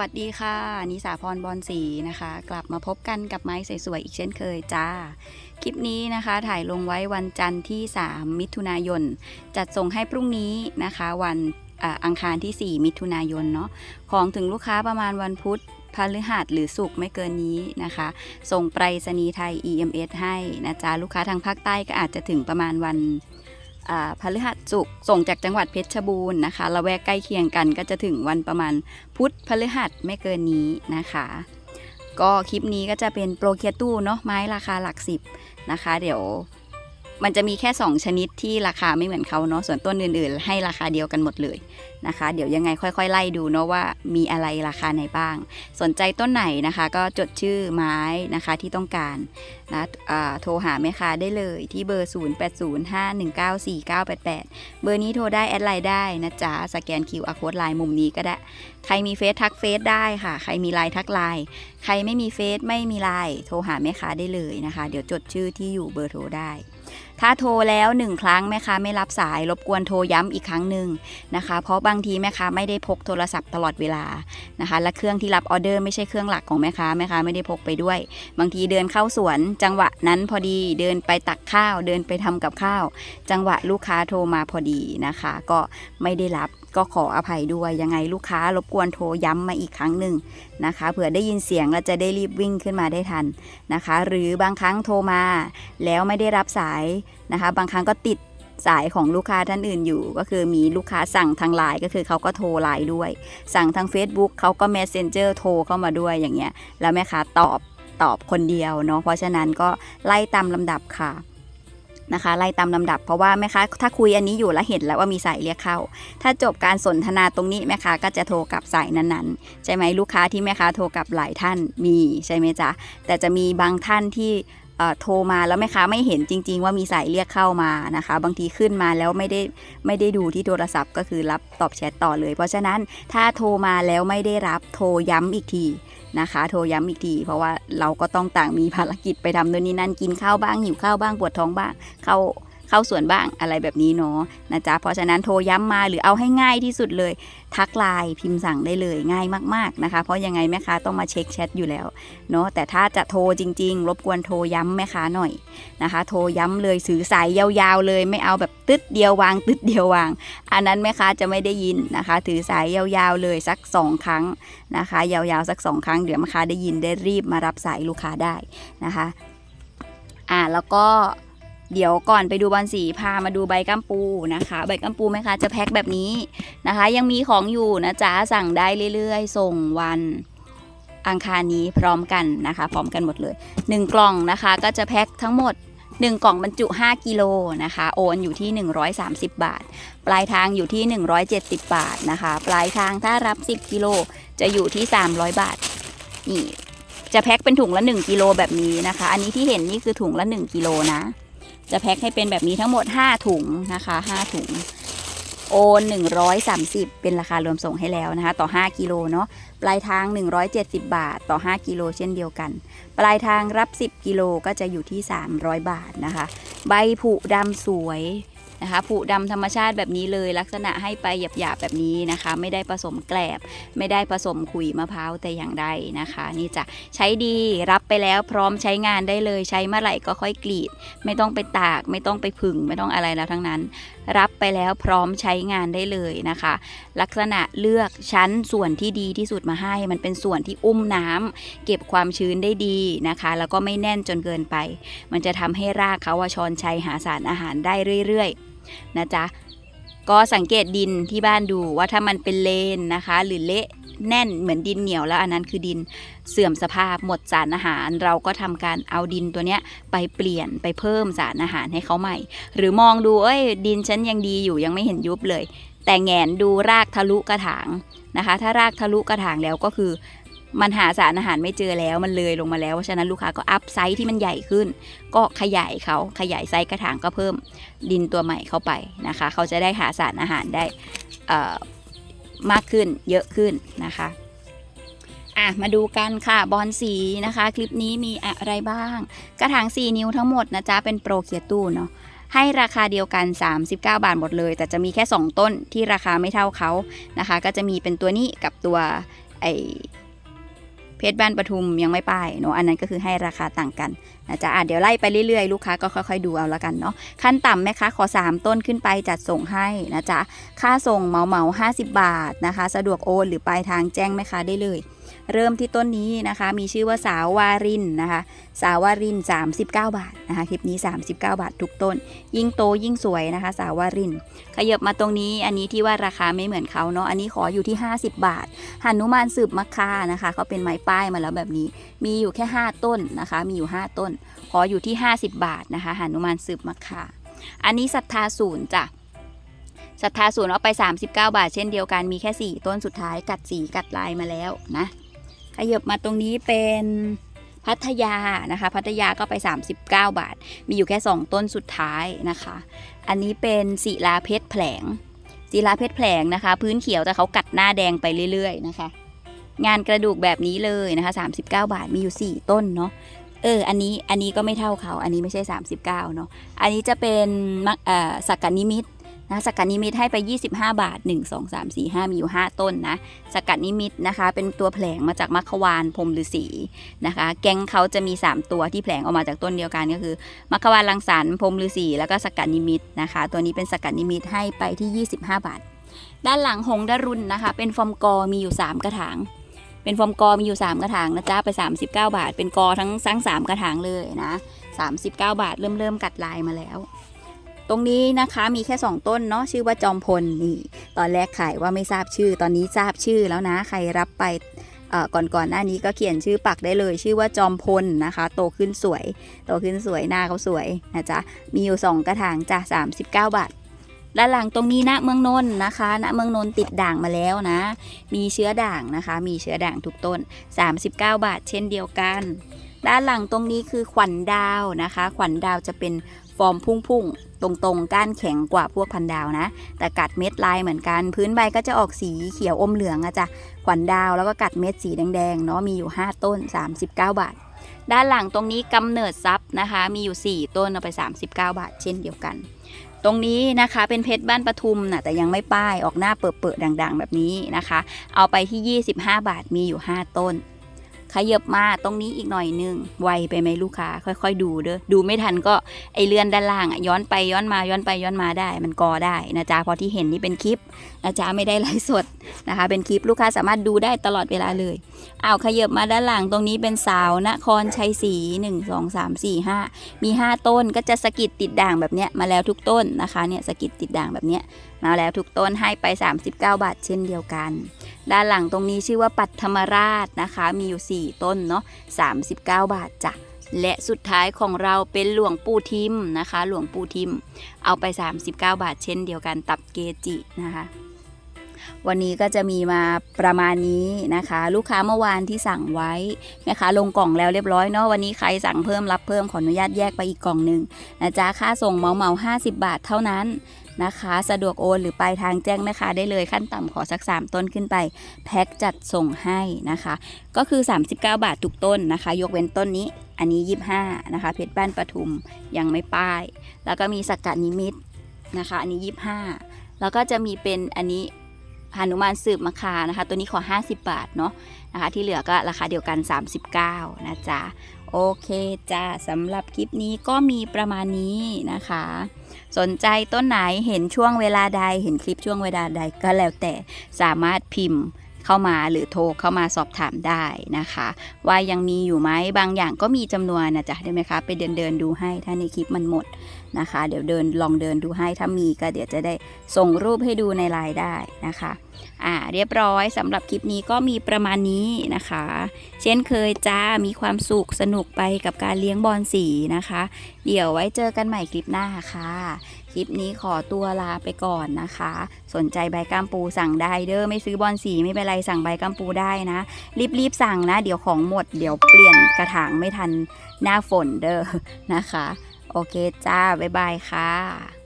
วัสดีค่ะ นิสาพรบอลสีนะคะ กลับมาพบกันกับไม้สวยๆอีกเช่นเคยจ้า คลิปนี้นะคะถ่ายลงไว้วันจันทร์ที่ 3 มิถุนายน จัดส่งให้พรุ่งนี้นะคะ วันอ,อังคารที่ 4 มิถุนายนเนาะของถึงลูกค้าประมาณวันพุธพฤหัสหรือศุกร์ไม่เกินนี้นะคะ ส่งไปรษณีย์ไทย EMS ให้นะจ๊ะลูกค้าทางภาคใต้ก็อาจจะถึงประมาณวัน พฤหัสศุกร์ส่งจากจังหวัดเพชรบูรณ์นะคะละแวกใกล้เคียงกันก็จะถึงวันประมาณพุธพฤหัสไม่เกินนี้นะคะ ก็คลิปนี้ก็จะเป็นโปรเคียตู้เนาะไม้ราคาหลักสิบนะคะ เดี๋ยว มันจะมีแค่ 2 ชนิดที่ราคาไม่เหมือนเขาเนาะส่วนต้นอื่นๆ ให้ราคาเดียวกันหมดเลยนะคะ เดี๋ยวยังไงค่อย ๆ ไล่ดูเนาะว่ามีอะไรราคาไหนบ้าง สนใจต้นไหนนะคะ ก็จดชื่อไม้นะคะที่ต้องการนะโทรหาแม่ค้าได้เลยที่เบอร์ 0805194988 เบอร์นี้โทรได้แอดไลน์ได้นะจ๊ะสแกน QR Code ไลน์มุมนี้ก็ได้ ใครมีเฟซทักเฟซได้ค่ะ ใครมีไลน์ทักไลน์ใครไม่มีเฟซไม่มีไลน์โทรหาแม่ค้าได้เลยนะคะ เดี๋ยวจดชื่อที่อยู่เบอร์โทรได้ ถ้าโทรแล้วหนึ่งครั้งแม่ค้าไม่รับสาย รบกวนโทรย้ำอีกครั้งหนึ่งนะคะ เพราะบางทีแม่ค้าไม่ได้พกโทรศัพท์ตลอดเวลานะคะ และเครื่องที่รับออเดอร์ไม่ใช่เครื่องหลักของแม่ค้าแม่ค้าไม่ได้พกไปด้วย บางทีเดินเข้าสวน จังหวะนั้นพอดีเดินไปตักข้าว เดินไปทำกับข้าว จังหวะลูกค้าโทรมาพอดีนะคะ ก็ไม่ได้รับก็ขออภัยด้วยยังไงลูกค้ารบกวนโทรย้ำมาอีกครั้งหนึ่งนะคะเผื่อได้ยินเสียงแล้วจะได้รีบวิ่งขึ้นมาได้ทันนะคะ หรือบางครั้งโทรมา แล้วไม่ได้รับสายนะคะ บางครั้งก็ติดสายของลูกค้าท่านอื่นอยู่ ก็คือมีลูกค้าสั่งทางไลน์ก็คือเขาก็โทรไลน์ด้วย สั่งทาง Facebook เขาก็ Messenger โทรเข้ามาด้วยอย่างเงี้ยแล้วแม่ค้าตอบตอบคนเดียวเนาะเพราะฉะนั้นก็ไล่ตามลำดับค่ะนะคะไล่ตามลำดับเพราะว่าแม่ค้าถ้าคุยอันนี้อยู่แล้วเห็นแล้วว่ามีสายเรียกเข้า ถ้าจบการสนทนาตรงนี้แม่ค้าก็จะโทรกลับสายนั้นๆ ใช่ไหมลูกค้าที่แม่ค้าโทรกลับหลายท่านมีใช่ไหมจ๊ะแต่จะมีบางท่านที่ โทรมาแล้วแม่ค้าไม่เห็นจริง ๆ ว่ามีสายเรียกเข้ามานะคะ บางทีขึ้นมาแล้วไม่ได้ไม่ได้ดูที่โทรศัพท์ ก็คือรับตอบแชทต่อเลย เพราะฉะนั้นถ้าโทรมาแล้วไม่ได้รับโทรย้ำอีกทีนะคะ โทรย้ำอีกที เพราะว่าเราก็ต้องต่างมีภารกิจไปทำโน่นนี่นั่นกินข้าวบ้างหิวข้าวบ้างปวดท้องบ้างเข้า เข้าสวนบ้างอะไรแบบนี้เนาะนะจ๊ะเพราะฉะนั้นโทรย้ำมาหรือเอาให้ง่ายที่สุดเลย ทักไลน์พิมพ์สั่งได้เลยง่ายมากๆนะคะ เพราะยังไงแม่ค้าต้องมาเช็คแชทอยู่แล้วเนาะแต่ถ้าจะโทรจริง ๆ รบกวนโทรย้ำแม่ค้าหน่อยนะคะ โทรย้ำเลยสื่อสายยาวๆ เลยไม่เอาแบบตึ๊ดเดียววางตึ๊ดเดียววาง อันนั้นแม่ค้าจะไม่ได้ยินนะคะ ถือสายยาวๆเลยสักสองครั้งนะคะ ยาวๆสักสองครั้งเดี๋ยวแม่ค้าได้ยินได้รีบมารับสายลูกค้าได้นะคะ อ่าแล้วก็ เดี๋ยวก่อนไปดูบอลสีพามาดูใบกัมปูนะคะ ใบกัมปูไหมคะจะแพ็คแบบนี้นะคะ ยังมีของอยู่นะจ๊ะสั่งได้เรื่อยๆ ส่งวันอังคารนี้พร้อมกันนะคะ พร้อมกันหมดเลย 1 กล่องนะคะก็จะแพ็คทั้งหมด 1 กล่องบรรจุ 5 กิโลนะคะ โอนอยู่ที่ 130 บาท ปลายทางอยู่ที่ 170 บาทนะคะ ปลายทางถ้ารับ 10 กิโลจะอยู่ที่ 300 บาทนี่จะแพ็คเป็นถุงละ 1 กิโลแบบนี้นะคะ อันนี้ที่เห็นนี่คือถุงละ 1 กิโลนะ จะแพ็คให้เป็นแบบนี้ทั้งหมด 5 ถุงนะคะ5ถุง โอน130 เป็นราคารวมส่งให้แล้วนะคะ ต่อ 5 กิโลเนาะปลายทาง 170 บาท ต่อ 5 กิโลเช่นเดียวกัน ปลายทางรับ 10 กิโลก็จะอยู่ที่ 300 บาทนะคะ ใบผุดำสวย นะคะผุดำธรรมชาติแบบนี้เลยลักษณะให้ไปหยาบๆแบบนี้นะคะ ไม่ได้ผสมแกลบ ไม่ได้ผสมขุยมะพร้าวแต่อย่างใดนะคะ นี่จะใช้ดีรับไปแล้วพร้อมใช้งานได้เลยใช้เมื่อไหร่ก็ค่อยกรีด ไม่ต้องไปตาก ไม่ต้องไปผึ่งไม่ต้องอะไรแล้วทั้งนั้น รับไปแล้วพร้อมใช้งานได้เลยนะคะ ลักษณะเลือกชั้นส่วนที่ดีที่สุดมาให้ มันเป็นส่วนที่อุ้มน้ำเก็บความชื้นได้ดีนะคะ แล้วก็ไม่แน่นจนเกินไป มันจะทำให้รากเขาว่าชอนชัยหาสารอาหารได้เรื่อยๆ นะจ๊ะก็สังเกตดินที่บ้านดูว่าถ้ามันเป็นเลนนะคะ หรือเละแน่นเหมือนดินเหนียวแล้วอันนั้นคือดินเสื่อมสภาพหมดสารอาหาร เราก็ทำการเอาดินตัวเนี้ยไปเปลี่ยนไปเพิ่มสารอาหารให้เขาใหม่ หรือมองดูเอ้ยดินฉันยังดีอยู่ยังไม่เห็นยุบเลย แต่แงนดูรากทะลุกระถางนะคะ ถ้ารากทะลุกระถางแล้วก็คือ มันหาสารอาหารไม่เจอแล้วมันเลยลงมาแล้วเพราะฉะนั้นลูกค้าก็อัพไซส์ที่มันใหญ่ขึ้น ก็ขยายเขาขยายไซส์กระถางก็เพิ่มดินตัวใหม่เข้าไปนะคะ เขาจะได้หาสารอาหารได้มากขึ้นเยอะขึ้นนะคะอะมาดูกันค่ะบอลสีนะคะ คลิปนี้มีอะไรบ้าง กระถาง 4 นิ้วทั้งหมดนะจ๊ะ เป็นโปรเคียตู้เนาะให้ราคาเดียวกัน 39 บาทหมดเลย แต่จะมีแค่ 2 ต้นที่ราคาไม่เท่าเขานะคะ ก็จะมีเป็นตัวนี้กับตัวไอ เพชรบ้านปทุมยังไม่ป้ายเนาะอันนั้นก็คือให้ราคาต่างกันนะจ๊ะอะเดี๋ยวไล่ไปเรื่อยๆ ลูกค้าก็ค่อยๆดูเอาละกันเนาะขั้นต่ำแม่ค้าขอ 3 ต้นขึ้นไปจัดส่งให้นะจ๊ะค่าส่งเหมาเหมา50 บาทนะคะ สะดวกโอนหรือปลายทางแจ้งแม่ค้าได้เลย เริ่มที่ต้นนี้นะคะ มีชื่อว่าสาววารินนะคะ สาววาริน 39 บาทนะคะคลิปนี้ 39 บาททุกต้น ยิ่งโตยิ่งสวยนะคะ สาววาริน ขยับมาตรงนี้อันนี้ที่ว่าราคาไม่เหมือนเขาเนาะอันนี้ขออยู่ที่ 50 บาทหนุมานสืบมะคานะคะเขาเป็นไม้ป้ายมาแล้วแบบนี้ มีอยู่แค่ 5 ต้นนะคะ มีอยู่ 5 ต้น ขออยู่ที่ 50 บาทนะคะหนุมานสืบมะคาอันนี้ศรัทธาศูนย์จ้ะศรัทธาศูนย์เอาไป 39 บาทเช่นเดียวกันมีแค่ 4 ต้นสุดท้ายกัดสีกัดลายมาแล้วนะ ขยบมาตรงนี้เป็นพัทยานะคะ พัทยาก็ไป 39 บาท มีอยู่แค่ 2 ต้นสุดท้ายนะคะ อันนี้เป็นศิลาเพชรแผลงศิลาเพชรแผลงนะคะ พื้นเขียวแต่เขากัดหน้าแดงไปเรื่อยๆนะคะ งานกระดูกแบบนี้เลยนะคะ 39 บาทมีอยู่ 4 ต้นเนาะเออ อันนี้ อันนี้ก็ไม่เท่าเขา อันนี้ไม่ใช่ 39 เนาะ อันนี้จะเป็นมักอ่อสักกนิมิต นะสักกนิมิตให้ไป 25 บาท 1 2 3 4 5 มีอยู่ 5 ต้นนะสกัดนิมิตนะคะ เป็นตัวแผลงมาจากมัคควานพรมฤาษีนะคะ แก๊งเขาจะมี 3 ตัวที่แผลงออกมาจากต้นเดียวกันก็คือ มัคควานรังสรรพรมฤาษีแล้วก็สกัดนิมิตนะคะ ตัวนี้เป็นสกัดนิมิตให้ไปที่ 25 บาท ด้านหลังหงดารุณนะคะ เป็นฟอร์มกอมีอยู่ 3 กระถางเป็นฟอร์มกอมีอยู่ 3 กระถางนะจ๊ะไป 39 บาท เป็นกอทั้งทั้ง3กระถางเลยนะ 39 บาทเริ่มเริ่มกัดลายมาแล้ว ตรงนี้นะคะมีแค่ 2 ต้นเนาะชื่อว่าจอมพลนี่ตอนแรกขายว่าไม่ทราบชื่อ ตอนนี้ทราบชื่อแล้วนะใครรับไปก่อนก่อนหน้านี้ก็เขียนชื่อปักได้เลย ชื่อว่าจอมพลนะคะ โตขึ้นสวย โตขึ้นสวยหน้าเขาสวยนะจ๊ะมีอยู่ 2 กระถางจ้ะ39 บาทด้านหลังตรงนี้ณเมืองนนท์นะคะณเมืองนนท์ติดด่างมาแล้วนะ มีเชื้อด่างนะคะ มีเชื้อด่างทุกต้น 39 บาท เช่นเดียวกัน ด้านหลังตรงนี้คือขวัญดาวนะคะ ขวัญดาวจะเป็นฟอร์มพุ่งๆ ตรงๆ ก้านแข็งกว่าพวกพันดาวนะ แต่กัดเม็ดลายเหมือนกัน พื้นใบก็จะออกสีเขียวอมเหลืองอะจ้ะขวัญดาวแล้วก็กัดเม็ดสีแดงๆเนาะมีอยู่ 5 ต้น 39 บาท ด้านหลังตรงนี้กำเนิดทรัพย์นะคะ มีอยู่ 4 ต้นเอาไป 39 บาท เช่นเดียวกัน ตรงนี้นะคะเป็นเพชรบ้านปทุมนะแต่ยังไม่ป้ายออกหน้าเปิดๆดังๆ แบบนี้นะคะ เอาไปที่ 25 บาทมีอยู่ 5 ต้น ขยับมาตรงนี้อีกหน่อยนึง ไวไปไหมลูกค้า ค่อยๆ ดูเด้อ ดูไม่ทันก็ไอเลื่อนด้านล่างอะย้อนไปย้อนมาย้อนไปย้อนมาได้ มันกอได้นะจ๊ะพอที่เห็นนี่เป็นคลิปนะจ๊ะไม่ได้ไลฟ์สดนะคะ เป็นคลิปลูกค้าสามารถดูได้ตลอดเวลาเลยอ้าวขยับมาด้านหลังตรงนี้เป็นสาวนครชัยศรีหนึ่งสองสามสี่ห้ามีห้าต้นก็จะสะกิดติดด่างแบบเนี้ยมาแล้วทุกต้นนะคะเนี่ยสะกิดติดด่างแบบเนี้ยมาแล้วทุกต้นให้ไป 39 บาทเช่นเดียวกันด้านหลังตรงนี้ชื่อว่าปัทมราชนะคะ มีอยู่ 4 ต้นเนาะ39 บาทจ้ะและสุดท้ายของเราเป็นหลวงปู่ทิมนะคะ หลวงปู่ทิม เอาไป 39 บาทเช่นเดียวกันตับเกจินะคะวันนี้ก็จะมีมาประมาณนี้นะคะ ลูกค้าเมื่อวานที่สั่งไว้แม่ค้าลงกล่องแล้วเรียบร้อยเนาะวันนี้ใครสั่งเพิ่มรับเพิ่มขออนุญาตแยกไปอีกกล่องหนึ่งนะจ๊ะค่าส่งเมาเหมา50บาทเท่านั้น นะคะ สะดวกโอนหรือปลายทางแจ้งแม่ค้าได้เลยขั้นต่ำขอสัก 3 ต้นขึ้นไป แพ็คจัดส่งให้นะคะ ก็คือ 39 บาททุกต้นนะคะ ยกเว้นต้นนี้ อันนี้ 25 นะคะ เพชรบ้านปทุมยังไม่ป้าย แล้วก็มีสักัดนิมิตนะคะ อันนี้ 25 แล้วก็จะมีเป็นอันนี้พานุมานสืบมะคานะคะ ตัวนี้ขอ 50 บาทเนาะนะคะ ที่เหลือก็ราคาเดียวกัน 39 นะจ๊ะ โอเคจ้าสำหรับคลิปนี้ก็มีประมาณนี้นะคะ สนใจต้นไหนเห็นช่วงเวลาใดเห็นคลิปช่วงเวลาใดก็แล้วแต่สามารถพิมพ์ เข้ามาหรือโทรเข้ามาสอบถามได้นะคะ ว่ายังมีอยู่ไหมบางอย่างก็มีจำนวนนะจ๊ะได้ไหมคะไปเดินเดินดูให้ถ้าในคลิปมันหมดนะคะ เดี๋ยวเดินลองเดินดูให้ถ้ามีก็เดี๋ยวจะได้ส่งรูปให้ดูในไลน์ได้นะคะอ่าเรียบร้อยสำหรับคลิปนี้ก็มีประมาณนี้นะคะ เช่นเคยจ้ามีความสุขสนุกไปกับการเลี้ยงบอลสีนะคะ เดี๋ยวไว้เจอกันใหม่คลิปหน้าค่ะ คลิปนี้ขอตัวลาไปก่อนนะคะ สนใจใบกัมปูสั่งได้เด้อไม่ซื้อบอลสีไม่เป็นไรสั่งใบกัมปูได้นะ รีบๆสั่งนะ เดี๋ยวของหมดเดี๋ยวเปลี่ยนกระถางไม่ทันหน้าฝนเด้อนะคะ โอเคจ้า บ๊ายบายค่ะ